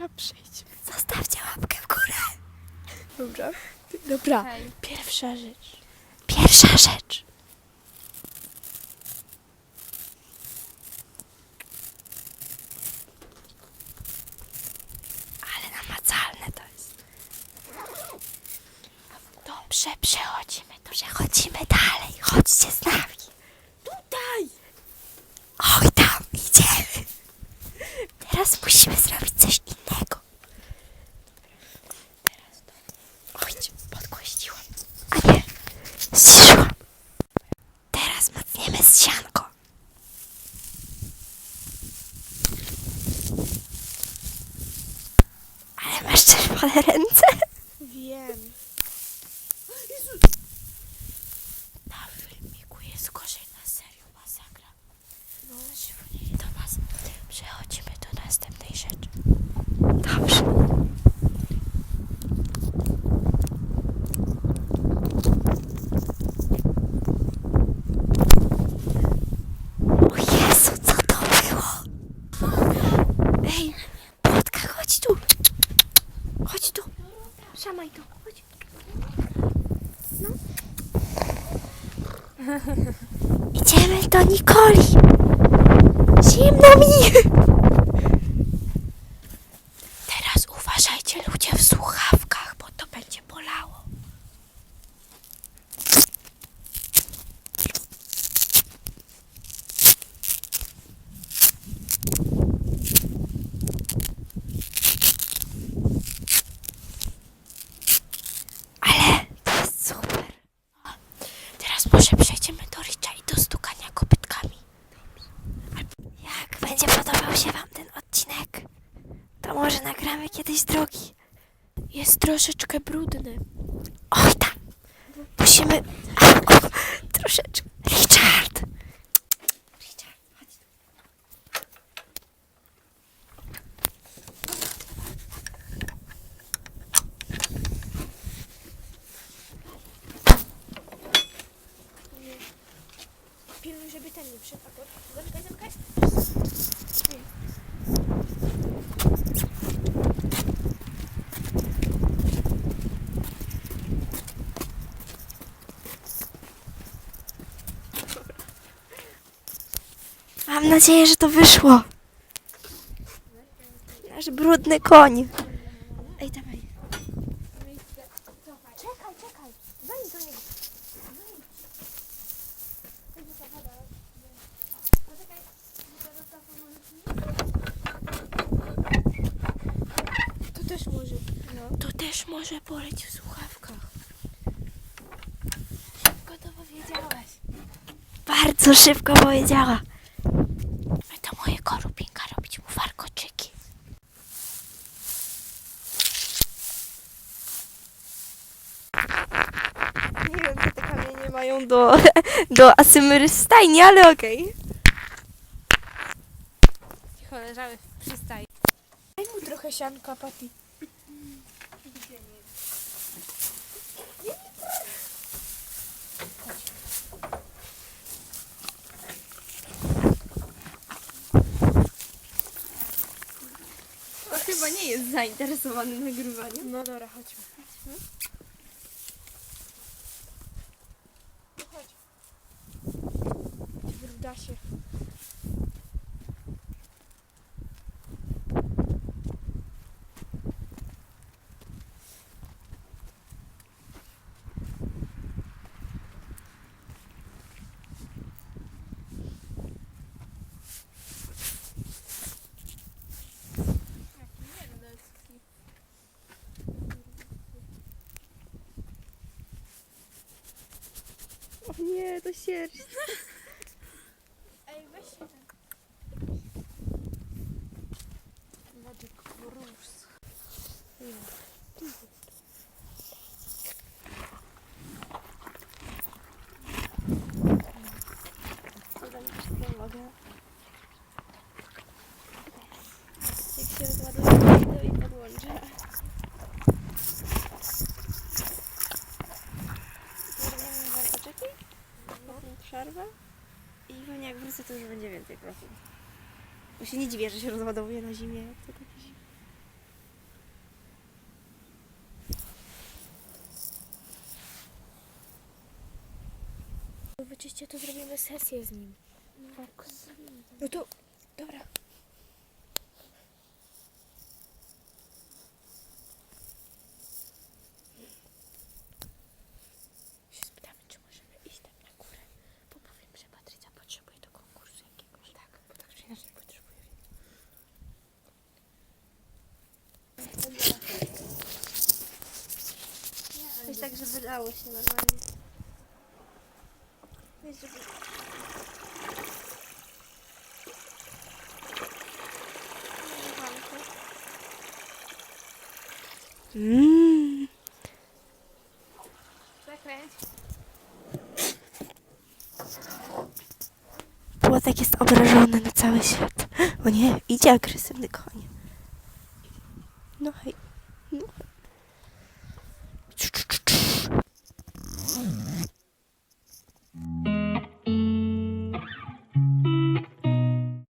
Dobra, przejdźmy. Zostawcie łapkę w górę. Dobra. Dobra. Pierwsza rzecz. Pierwsza rzecz. Ale namacalne to jest. Dobrze, przechodzimy, to przechodzimy dalej. Chodźcie z nami. Tutaj! Oj, tam idziemy. Teraz musimy zrobić coś innego. Teraz to. Oj, podgłośniłam. A nie, zciszyłam. Teraz sianko. Ale masz czerwone ręce? Wiem. Na filmiku jest gorzej na serio, masakra. No, nie do was. Przechodzimy do następnej rzeczy. Dobrze. O Jezu, co to było? Ej, Płotka, chodź tu. Chodź tu. Szamaj tu, chodź. Idziemy do Nikoli. Zimno mi. Teraz uważajcie ludzie w słuchawkach, bo to będzie bolało. Ale to jest super. Teraz może przejdziemy do Richa i do stukania kopytkami. Jak będzie podobał się Wam ten odcinek, to może drugi. Jest troszeczkę brudny. Oj tam! Musimy... O, troszeczkę. Richard! Richard. Pilnuj, żeby ten nie przepadł. Zamykaj, zamykaj. Mam nadzieję, że to wyszło. Nasz brudny koń. Ej, dawaj. Czekaj, czekaj. Wejdź do niego. To też może. No. To też może boleć w słuchawkach. Szybko to powiedziałaś. Bardzo szybko powiedziała. Mają do, do asymry stajni, ale okej. Cicho leżały przy stajni. Daj mu trochę sianka, Pati. Chyba nie jest zainteresowany nagrywaniem. No dobra, chodźmy. No chodź. Brudasie. O nie, to sierść. Ej, weź się ten. Wodek róż. Nie mogę. Jak się rozładuje, to i podłączę. Przerwę i pewnie jak wrócę, to już będzie więcej kroków. Bo się nie dziwię, że się rozładowuje na zimie. To takie zimne. Wyczyście, to zrobimy sesję z nim. No to, dobra. Się spytamy, czy możemy iść tam na górę, bo powiem, że Patrycja potrzebuje do konkursu jakiegoś. Tak, bo tak czy inaczej potrzebuje. Tak, żeby dało się normalnie. Żeby... Mmm. Zakręć. Płotek jest obrażony na cały świat. O nie, idzie agresywny koń. No hej.